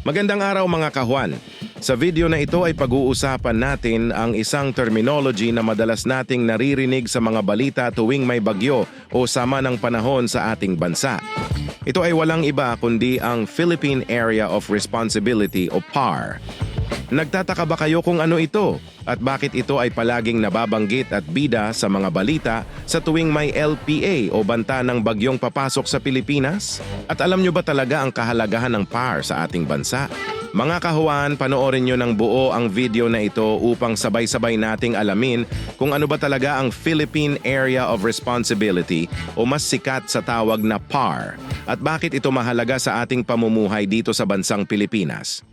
Magandang araw mga kahuan. Sa video na ito ay pag-uusapan natin ang isang terminology na madalas nating naririnig sa mga balita tuwing may bagyo o sama ng panahon sa ating bansa. Ito ay walang iba kundi ang Philippine Area of Responsibility o PAR. Nagtataka ba kayo kung ano ito at bakit ito ay palaging nababanggit at bida sa mga balita sa tuwing may LPA o banta ng bagyong papasok sa Pilipinas? At alam nyo ba talaga ang kahalagahan ng PAR sa ating bansa? Mga kahuan, panoorin nyo ng buo ang video na ito upang sabay-sabay nating alamin kung ano ba talaga ang Philippine Area of Responsibility o mas sikat sa tawag na PAR at bakit ito mahalaga sa ating pamumuhay dito sa bansang Pilipinas.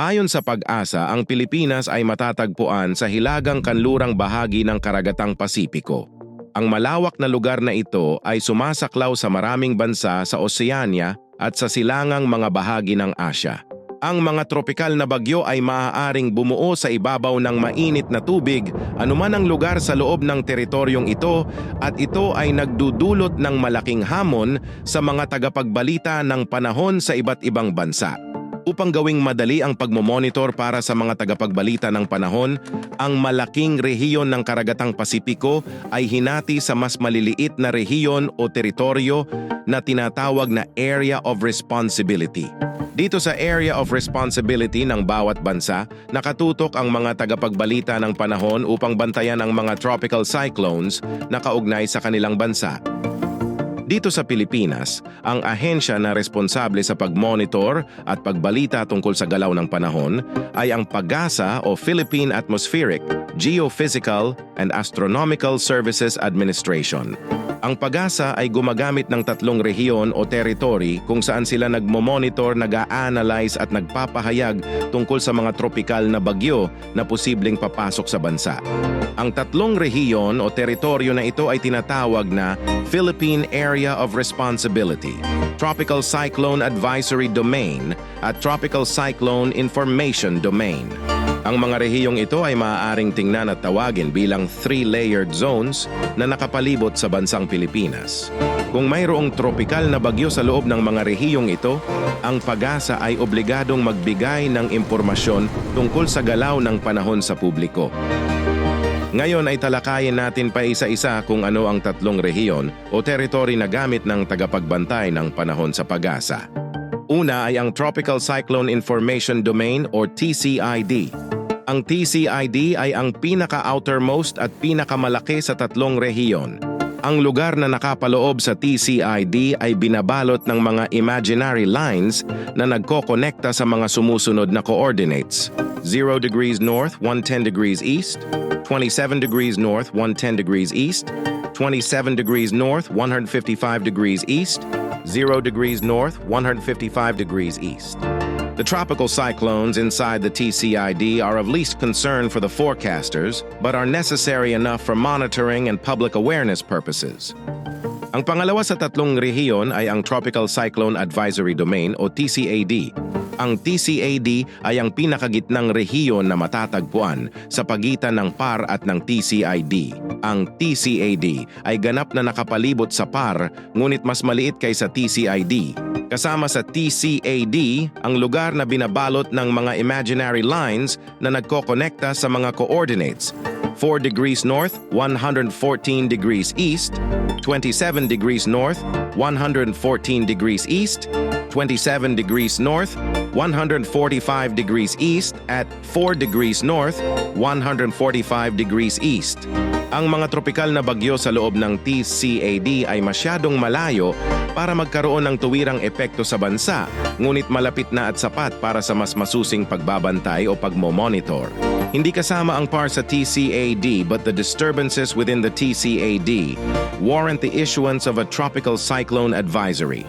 Ayon sa pag-asa, ang Pilipinas ay matatagpuan sa hilagang kanlurang bahagi ng karagatang Pasipiko. Ang malawak na lugar na ito ay sumasaklaw sa maraming bansa sa Oceania at sa silangang mga bahagi ng Asya. Ang mga tropikal na bagyo ay maaaring bumuo sa ibabaw ng mainit na tubig anuman ang lugar sa loob ng teritoryong ito at ito ay nagdudulot ng malaking hamon sa mga tagapagbalita ng panahon sa iba't ibang bansa. Upang gawing madali ang pagmomonitor para sa mga tagapagbalita ng panahon, ang malaking rehiyon ng Karagatang Pasipiko ay hinati sa mas maliliit na rehiyon o teritoryo na tinatawag na Area of Responsibility. Dito sa Area of Responsibility ng bawat bansa, nakatutok ang mga tagapagbalita ng panahon upang bantayan ang mga tropical cyclones na kaugnay sa kanilang bansa. Dito sa Pilipinas, ang ahensya na responsable sa pagmonitor at pagbalita tungkol sa galaw ng panahon ay ang PAGASA o Philippine Atmospheric, Geophysical and Astronomical Services Administration. Ang PAGASA ay gumagamit ng tatlong rehiyon o territory kung saan sila nagmo-monitor, nag-a-analyze at nagpapahayag tungkol sa mga tropikal na bagyo na posibleng papasok sa bansa. Ang tatlong rehiyon o teritoryo na ito ay tinatawag na Philippine Area of Responsibility, Tropical Cyclone Advisory Domain at Tropical Cyclone Information Domain. Ang mga rehiyong ito ay maaaring tingnan at tawagin bilang three-layered zones na nakapalibot sa bansang Pilipinas. Kung mayroong tropikal na bagyo sa loob ng mga rehiyong ito, ang pag-asa ay obligadong magbigay ng impormasyon tungkol sa galaw ng panahon sa publiko. Ngayon ay talakayin natin pa isa-isa kung ano ang tatlong rehiyon o teritoryo na gamit ng tagapagbantay ng panahon sa pag-asa. Una ay ang Tropical Cyclone Information Domain or TCID. Ang TCID ay ang pinaka-outermost at pinakamalaki sa tatlong rehiyon. Ang lugar na nakapaloob sa TCID ay binabalot ng mga imaginary lines na nagkokonekta sa mga sumusunod na coordinates. 0 degrees north, 110 degrees east, 27 degrees north, 110 degrees east, 27 degrees north, 155 degrees east, 0 degrees north, 155 degrees east. The tropical cyclones inside the TCID are of least concern for the forecasters, but are necessary enough for monitoring and public awareness purposes. Ang pangalawa sa tatlong rehiyon ay ang Tropical Cyclone Advisory Domain o TCAD. Ang TCAD ay ang pinakagitnang rehiyon na matatagpuan sa pagitan ng PAR at ng TCID. Ang TCAD ay ganap na nakapalibot sa PAR ngunit mas maliit kaysa TCID. Kasama sa TCAD ang lugar na binabalot ng mga imaginary lines na nagkokonekta sa mga coordinates 4 degrees north, 114 degrees east, 27 degrees north, 114 degrees east, 27 degrees north, 145 degrees east at 4 degrees north, 145 degrees east. Ang mga tropikal na bagyo sa loob ng TCAD ay masyadong malayo para magkaroon ng tuwirang epekto sa bansa, ngunit malapit na at sapat para sa mas masusing pagbabantay o pagmomonitor. Hindi kasama ang PAR sa TCAD but the disturbances within the TCAD warrant the issuance of a tropical cyclone advisory.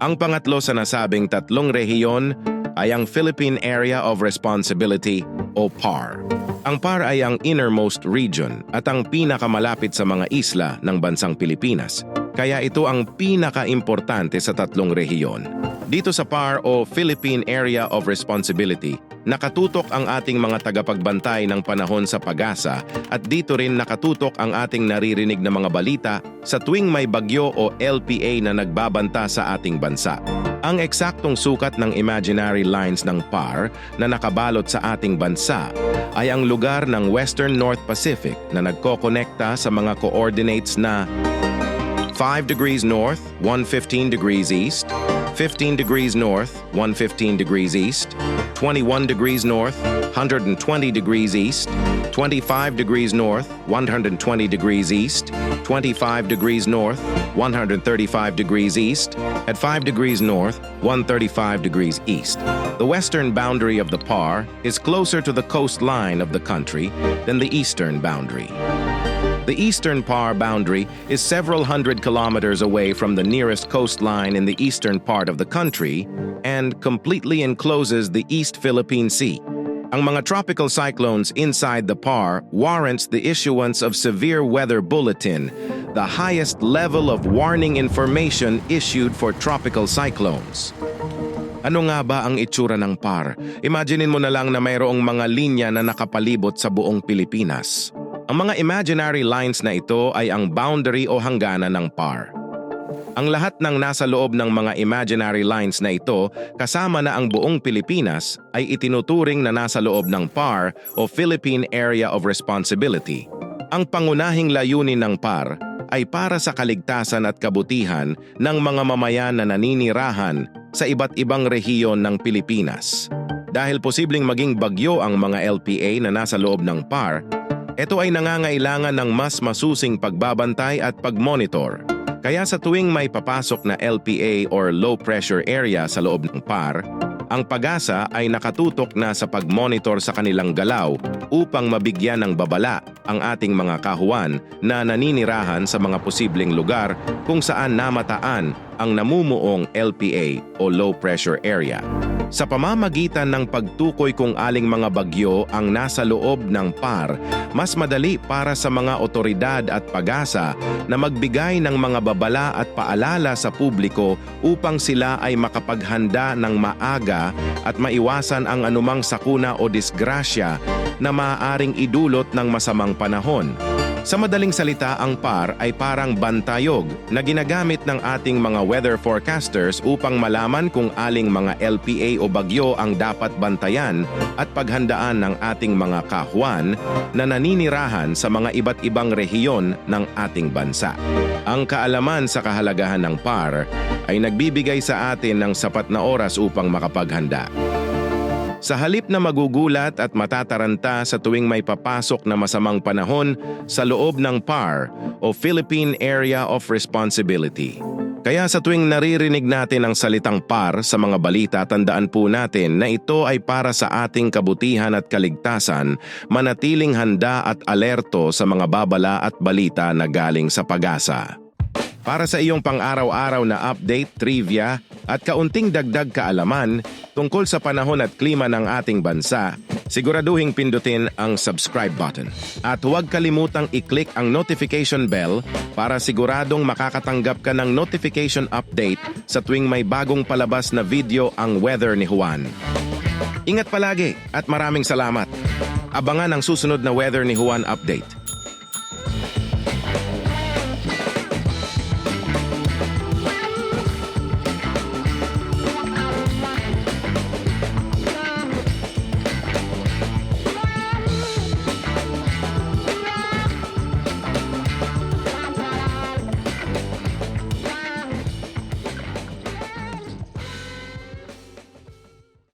Ang pangatlo sa nasabing tatlong rehiyon ay ang Philippine Area of Responsibility o PAR. Ang PAR ay ang innermost region at ang pinakamalapit sa mga isla ng bansang Pilipinas. Kaya ito ang pinaka-importante sa tatlong rehiyon. Dito sa PAR o Philippine Area of Responsibility, nakatutok ang ating mga tagapagbantay ng panahon sa pag-asa at dito rin nakatutok ang ating naririnig na mga balita sa tuwing may bagyo o LPA na nagbabanta sa ating bansa. Ang eksaktong sukat ng imaginary lines ng PAR na nakabalot sa ating bansa ay ang lugar ng Western North Pacific na nagkokonekta sa mga coordinates na 5 degrees north, 115 degrees east, 15 degrees north, 115 degrees east, 21 degrees north, 120 degrees east, 25 degrees north, 120 degrees east, 25 degrees north, 135 degrees east, at 5 degrees north, 135 degrees east. The western boundary of the PAR is closer to the coastline of the country than the eastern boundary. The eastern PAR boundary is several hundred kilometers away from the nearest coastline in the eastern part of the country and completely encloses the East Philippine Sea. Ang mga tropical cyclones inside the PAR warrants the issuance of severe weather bulletin, the highest level of warning information issued for tropical cyclones. Ano nga ba ang itsura ng PAR? Imaginein mo na lang na mayroong mga linya na nakapalibot sa buong Pilipinas. Ang mga imaginary lines na ito ay ang boundary o hangganan ng PAR. Ang lahat ng nasa loob ng mga imaginary lines na ito kasama na ang buong Pilipinas ay itinuturing na nasa loob ng PAR o Philippine Area of Responsibility. Ang pangunahing layunin ng PAR ay para sa kaligtasan at kabutihan ng mga mamayan na naninirahan sa iba't ibang rehiyon ng Pilipinas. Dahil posibleng maging bagyo ang mga LPA na nasa loob ng PAR, ito ay nangangailangan ng mas masusing pagbabantay at pagmonitor. Kaya sa tuwing may papasok na LPA or low pressure area sa loob ng PAR, ang pag-asa ay nakatutok na sa pagmonitor sa kanilang galaw upang mabigyan ng babala ang ating mga kahuan na naninirahan sa mga posibleng lugar kung saan namataan ang namumuong LPA o low pressure area. Sa pamamagitan ng pagtukoy kung aling mga bagyo ang nasa loob ng PAR, mas madali para sa mga otoridad at pag-asa na magbigay ng mga babala at paalala sa publiko upang sila ay makapaghanda ng maaga at maiwasan ang anumang sakuna o disgrasya na maaaring idulot ng masamang panahon. Sa madaling salita, ang PAR ay parang bantayog na ginagamit ng ating mga weather forecasters upang malaman kung aling mga LPA o bagyo ang dapat bantayan at paghandaan ng ating mga kahuan na naninirahan sa mga iba't ibang rehiyon ng ating bansa. Ang kaalaman sa kahalagahan ng PAR ay nagbibigay sa atin ng sapat na oras upang makapaghanda. Sa halip na magugulat at matataranta sa tuwing may papasok na masamang panahon sa loob ng PAR o Philippine Area of Responsibility. Kaya sa tuwing naririnig natin ang salitang PAR sa mga balita, tandaan po natin na ito ay para sa ating kabutihan at kaligtasan, manatiling handa at alerto sa mga babala at balita na galing sa pag-asa. Para sa iyong pang-araw-araw na update, trivia at kaunting dagdag kaalaman tungkol sa panahon at klima ng ating bansa, siguraduhing pindutin ang subscribe button. At huwag kalimutang i-click ang notification bell para siguradong makakatanggap ka ng notification update sa tuwing may bagong palabas na video ang weather ni Juan. Ingat palagi at maraming salamat. Abangan ang susunod na weather ni Juan update.